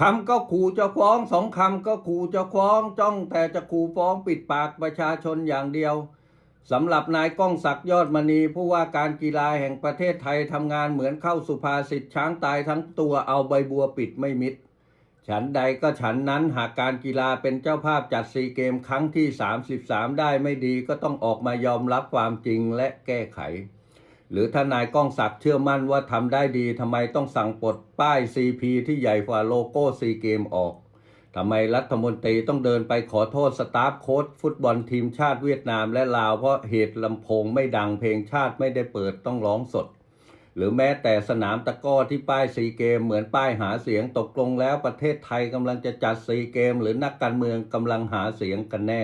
คำก็ขู่จะฟ้องสองคำก็ขู่จะฟ้องจ้องแต่จะขู่ฟ้องปิดปากประชาชนอย่างเดียวสำหรับนายก้องศักดิ์ยอดมณีผู้ว่าการกีฬาแห่งประเทศไทยทำงานเหมือนเข้าสุภาษิตช้างตายทั้งตัวเอาใบบัวปิดไม่มิด ฉันใดก็ฉันนั้นหากการกีฬาเป็นเจ้าภาพจัดซีเกมครั้งที่ 33 ได้ไม่ดีก็ต้องออกมายอมรับความจริงและแก้ไข หรือถ้านายก้องศักดิ์เชื่อมั่นว่าทำได้ดีทำไมต้องสั่งปลดป้าย CP ที่ใหญ่กว่าโลโก้ซีเกมออกทำไมรัฐมนตรีต้องเดินไปขอโทษสตาฟโค้ชฟุตบอลทีมชาติเวียดนามและลาวเพราะเหตุลำโพงไม่ดังเพลงชาติไม่ได้เปิดต้องร้องสด หรือแม้แต่สนามตะก้อที่ป้ายซีเกมเหมือนป้ายหาเสียงตกลงแล้วประเทศไทยกำลังจะจัดซีเกม หรือนักการเมืองกำลังหาเสียงกันแน่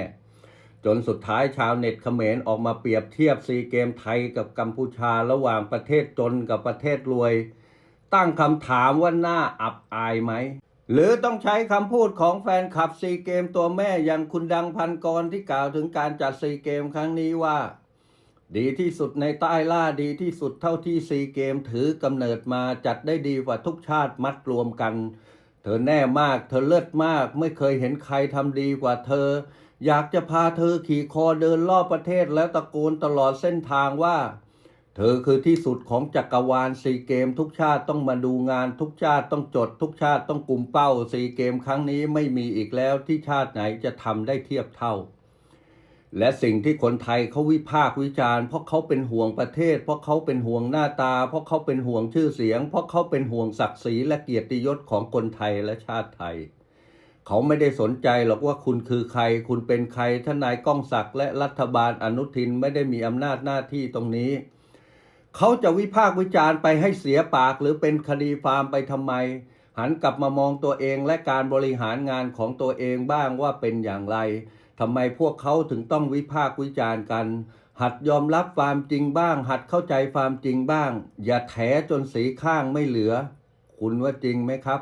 จนสุดท้ายชาวเน็ตเขมรออกมาเปรียบเทียบซีเกมไทยกับกัมพูชาระหว่างประเทศจนกับประเทศรวย ตั้งคำถามว่าน่าอับอายไหม หรือต้องใช้คำพูดของแฟนคลับซีเกมตัวแม่อย่างคุณดังพันกรที่กล่าวถึงการจัดซีเกมครั้งนี้ว่า ดีที่สุดในใต้ล่าดีที่สุดเท่าที่ซีเกมถือกำเนิดมาจัดได้ดีกว่าทุกชาติมัดรวมกัน เธอแน่มาก เธอเลิศมากไม่เคยเห็นใครทำดีกว่าเธอ อยากจะพาเธอขี่คอเดินรอบประเทศแล้วตะโกนตลอดเส้นทางว่า เธอคือที่สุดของจักรวาลซีเกม ทุกชาติต้องมาดูงานทุกชาติต้องจด ทุกชาติต้องกลุ่มเป้าซีเกมครั้งนี้ไม่มีอีกแล้วที่ชาติไหนจะทำได้เทียบเท่า และสิ่งที่คนไทยเขาวิพากษ์วิจารณ์เพราะเขาเป็นห่วงประเทศ เพราะเขาเป็นห่วงหน้าตา เพราะเขาเป็นห่วงชื่อเสียง เพราะเขาเป็นห่วงศักดิ์ศรีและเกียรติยศของคนไทยและชาติไทย เขาไม่ได้สนใจหรอกว่าคุณคือใคร คุณเป็นใครท่านายก้องศักดิ์และรัฐบาลอนุทินไม่ได้มีอำนาจหน้าที่ตรงนี้ เขาจะวิพากษ์วิจารณ์ไปให้เสียปากหรือเป็นคดีฟาร์มไปทำไม หันกลับมามองตัวเองและการบริหารงานของตัวเองบ้างว่าเป็นอย่างไรทำไมพวกเขาถึงต้องวิพากษ์วิจารณ์กัน หัดยอมรับความจริงบ้าง หัดเข้าใจความจริงบ้าง อย่าแถจนสีข้างไม่เหลือ คุณว่าจริงไหมครับ